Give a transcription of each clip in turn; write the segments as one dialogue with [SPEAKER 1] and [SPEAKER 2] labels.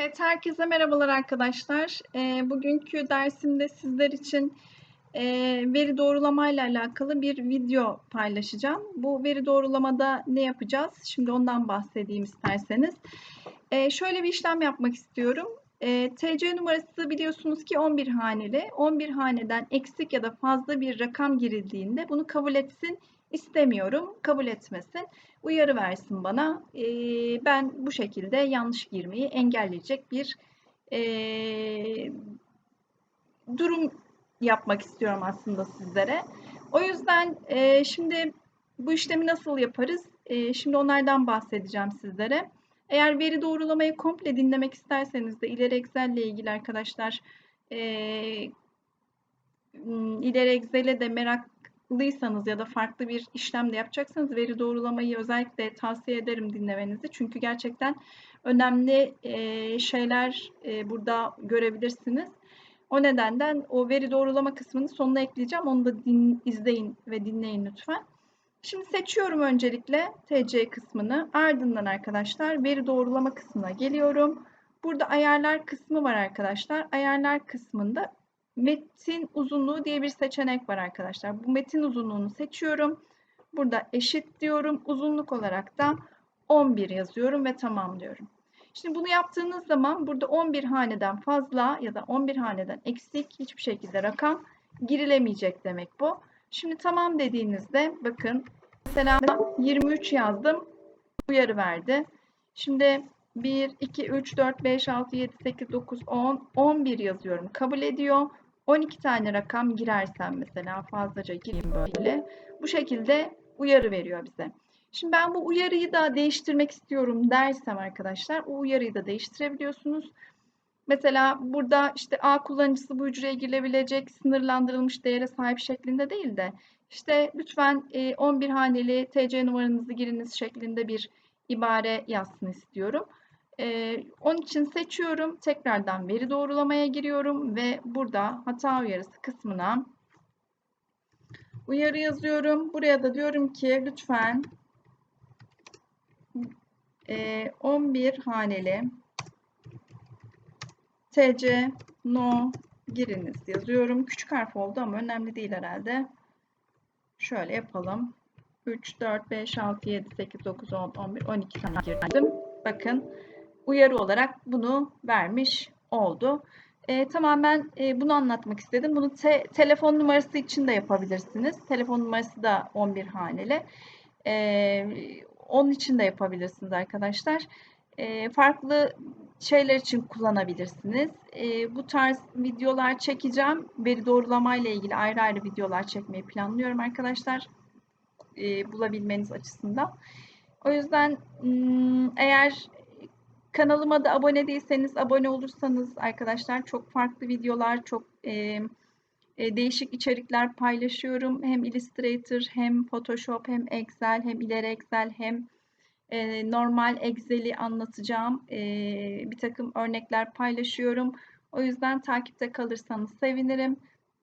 [SPEAKER 1] Evet, herkese merhabalar arkadaşlar. Eee, bugünkü dersimde sizler için eee, veri doğrulamayla alakalı bir video paylaşacağım. Bu veri doğrulamada ne yapacağız? Şimdi ondan bahsedeyim isterseniz. Eee, şöyle bir işlem yapmak istiyorum. Eee, TC numarası biliyorsunuz ki 11 haneli. 11 haneden eksik ya da fazla bir rakam girildiğinde bunu kabul etsin istemiyorum. Kabul etmesin. Uyarı versin bana. Eee, ben bu şekilde yanlış girmeyi engelleyecek bir eee, durum yapmak istiyorum aslında sizlere. O yüzden eee, şimdi bu işlemi nasıl yaparız? Eee, şimdi onlardan bahsedeceğim sizlere. Eğer veri doğrulamayı komple dinlemek isterseniz de ileri Excel ile ilgili arkadaşlar ım, ileri Excel'e de meraklıysanız ya da farklı bir işlem de yapacaksanız veri doğrulamayı özellikle tavsiye ederim dinlemenizi. Çünkü gerçekten önemli eee, şeyler eee, burada görebilirsiniz. O nedenden o veri doğrulama kısmını sonuna ekleyeceğim. Onu da din, izleyin ve dinleyin lütfen. Şimdi seçiyorum öncelikle TC kısmını. Ardından arkadaşlar veri doğrulama kısmına geliyorum. Burada ayarlar kısmı var arkadaşlar. Ayarlar kısmında metin uzunluğu diye bir seçenek var arkadaşlar. Bu metin uzunluğunu seçiyorum. Burada eşit diyorum. Uzunluk olarak da 11 yazıyorum ve tamam diyorum. Şimdi bunu yaptığınız zaman burada 11 haneden fazla ya da 11 haneden eksik hiçbir şekilde rakam girilemeyecek demek bu. Şimdi tamam dediğinizde bakın mesela 23 yazdım. Uyarı verdi. Şimdi 1, 2, 3, 4, 5, 6, 7, 8, 9, 10, 11 yazıyorum. Kabul ediyor. 12 tane rakam girersem mesela fazlaca gireyim böyle. Bu şekilde uyarı veriyor bize. Şimdi ben bu uyarıyı da değiştirmek istiyorum dersem arkadaşlar o uyarıyı da değiştirebiliyorsunuz. Mesela burada işte A kullanıcısı bu hücreye girilebilecek sınırlandırılmış değere sahip şeklinde değil de işte lütfen 11 haneli TC numaranızı giriniz şeklinde bir ibare yazsın istiyorum. Onun için seçiyorum. Tekrardan veri doğrulamaya giriyorum ve burada hata uyarısı kısmına uyarı yazıyorum. Buraya da diyorum ki lütfen 11 haneli TC no giriniz yazıyorum. Küçük harf oldu ama önemli değil herhalde. Şöyle yapalım. 3, 4, 5, 6, 7, 8, 9, 10, 11, 12 tane girdim. Bakın uyarı olarak bunu vermiş oldu. E, tamamen e, bunu anlatmak istedim. Bunu te telefon numarası için de yapabilirsiniz. Telefon numarası da 11 haneli. E, onun için de yapabilirsiniz arkadaşlar. E, farklı şeyler için kullanabilirsiniz. E, bu tarz videolar çekeceğim. Veri doğrulama ile ilgili ayrı ayrı videolar çekmeyi planlıyorum arkadaşlar. E, bulabilmeniz açısından. O yüzden eğer kanalıma da abone değilseniz abone olursanız arkadaşlar çok farklı videolar, çok e, e, değişik içerikler paylaşıyorum. Hem Illustrator hem Photoshop hem Excel hem ileri Excel hem normal Excel'i anlatacağım. E, bir takım örnekler paylaşıyorum. O yüzden takipte kalırsanız sevinirim.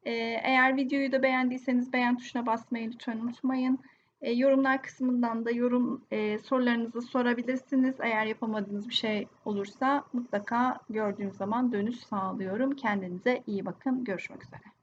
[SPEAKER 1] Eğer videoyu da beğendiyseniz beğen tuşuna basmayı lütfen unutmayın. Yorumlar kısmından da yorum sorularınızı sorabilirsiniz. Eğer yapamadığınız bir şey olursa mutlaka gördüğüm zaman dönüş sağlıyorum. Kendinize iyi bakın. Görüşmek üzere.